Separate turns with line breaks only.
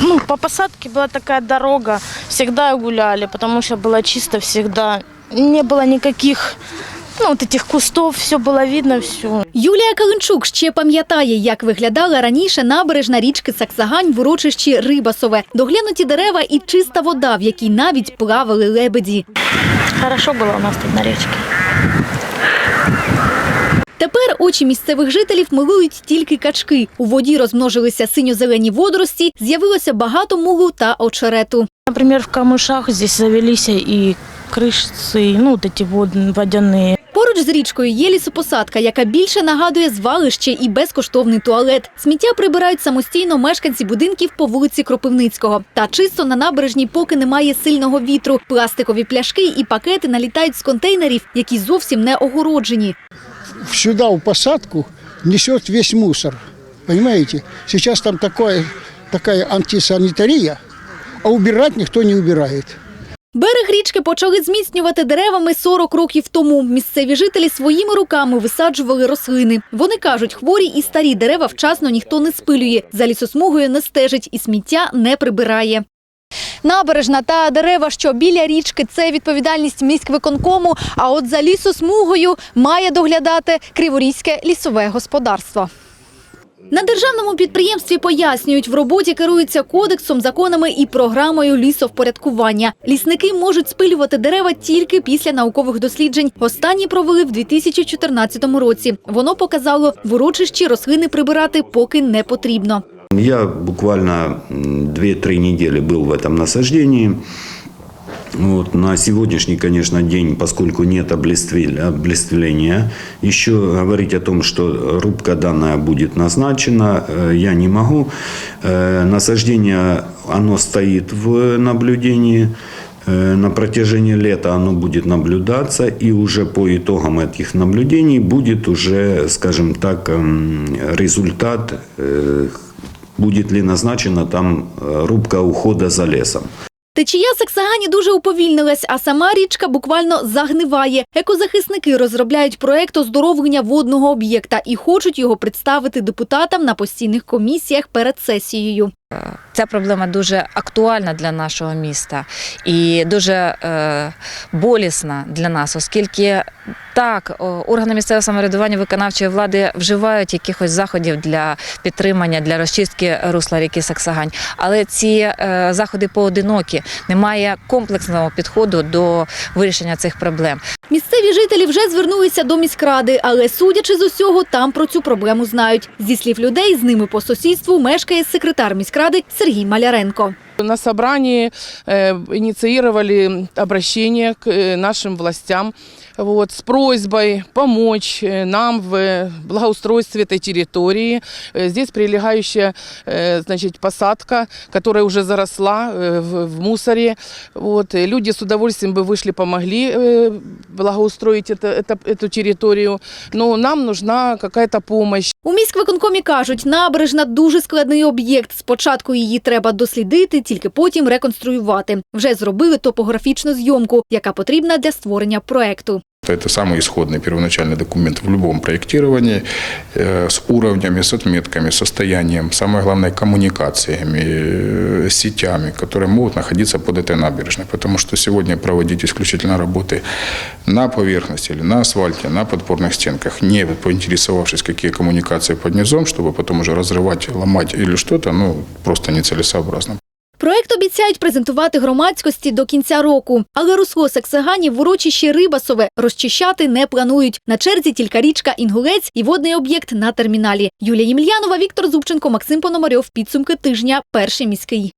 ну, по посадке была такая дорога, всегда гуляли, потому что было чисто всегда. Не было никаких, ну, вот этих кустов, все было видно, все.
Юлія Калинчук ще пам'ятає, як виглядала раніше набережна річки Саксагань в урочищі Рибасове. Доглянуті дерева і чиста вода, в якій навіть плавали лебеді.
Хорошо было у нас тут на речке.
Тепер очі місцевих жителів милують тільки качки. У воді розмножилися синьо-зелені водорості, з'явилося багато мулу та очерету.
Например, в камышах здесь завелись и крышцы, ну, вот эти вод, водяные.
Поруч з річкою є лісопосадка, яка більше нагадує звалище і безкоштовний туалет. Сміття прибирають самостійно мешканці будинків по вулиці Кропивницького. Та чисто на набережній поки немає сильного вітру. Пластикові пляшки і пакети налітають з контейнерів, які зовсім не огороджені.
сюда в посадку несет весь мусор. Понимаете? Сейчас там такое, такая антисанитария, а убирать никто не убирает.
Берег річки почали зміцнювати деревами 40 років тому. Місцеві жителі своїми руками висаджували рослини. Вони кажуть, хворі і старі дерева вчасно ніхто не спилює. За лісосмугою не стежить і сміття не прибирає. Набережна та дерева, що біля річки, це відповідальність міськвиконкому. А от за лісосмугою має доглядати Криворізьке лісове господарство. На державному підприємстві пояснюють, в роботі керуються кодексом, законами і програмою лісовпорядкування. Лісники можуть спилювати дерева тільки після наукових досліджень. Останні провели в 2014 році. Воно показало, в урочищі рослини прибирати поки не потрібно.
Я буквально м, 2-3 недели был в этом насаждении. Вот, на сегодняшний, конечно, день, поскольку нет облиствления, еще говорить о том, что рубка данная будет назначена, э, я не могу. Э, Насаждение, оно стоит в наблюдении. Э, На протяжении лета оно будет наблюдаться, и уже по итогам этих наблюдений будет уже, скажем так, результат, будет ли назначена там э, рубка ухода за лесом.
Течія Саксагані дуже уповільнилась, а сама річка буквально загниває. Екозахисники розробляють проект оздоровлення водного об'єкта і хочуть його представити депутатам на постійних комісіях перед сесією.
Ця проблема дуже актуальна для нашого міста і дуже е, болісна для нас, оскільки так, органи місцевого самоврядування виконавчої влади вживають якихось заходів для підтримання, для розчистки русла ріки Саксагань. Але ці е, заходи поодинокі, немає комплексного підходу до вирішення цих проблем.
Місцеві жителі вже звернулися до міськради, але судячи з усього, там про цю проблему знають. Зі слів людей, з ними по сусідству мешкає секретар міськради Сергій Маляренко.
На собрании э, инициировали обращение к э, нашим властям вот, с просьбой помочь э, нам в э, благоустройстве этой территории. Э, Здесь прилегающая э, значит, посадка, которая уже заросла э, в, в мусоре. Вот. и Люди с удовольствием бы вышли, помогли э, благоустроить это, это, эту территорию. Но нам нужна какая-то помощь.
У міськвиконкомі кажуть, набережна дуже складний об'єкт. Спочатку її треба дослідити, тільки потім реконструювати. Вже зробили топографічну зйомку, яка потрібна для створення проекту.
Это самый исходный первоначальный документ в любом проектировании э, с уровнями, с отметками, состоянием, самое главное, коммуникациями, э, сетями, которые могут находиться под этой набережной. Потому что сегодня проводить исключительно работы на поверхности или на асфальте, на подпорных стенках, не поинтересовавшись, какие коммуникации под низом, чтобы потом уже разрывать, ломать или что-то, ну, просто нецелесообразно.
Проект обіцяють презентувати громадськості до кінця року. Але русло Саксагані в урочищі Рибасове розчищати не планують. На черзі тільки річка Інгулець і водний об'єкт на терміналі. Юлія Ємельянова, Віктор Зубченко, Максим Пономарьов. Підсумки тижня. Перший міський.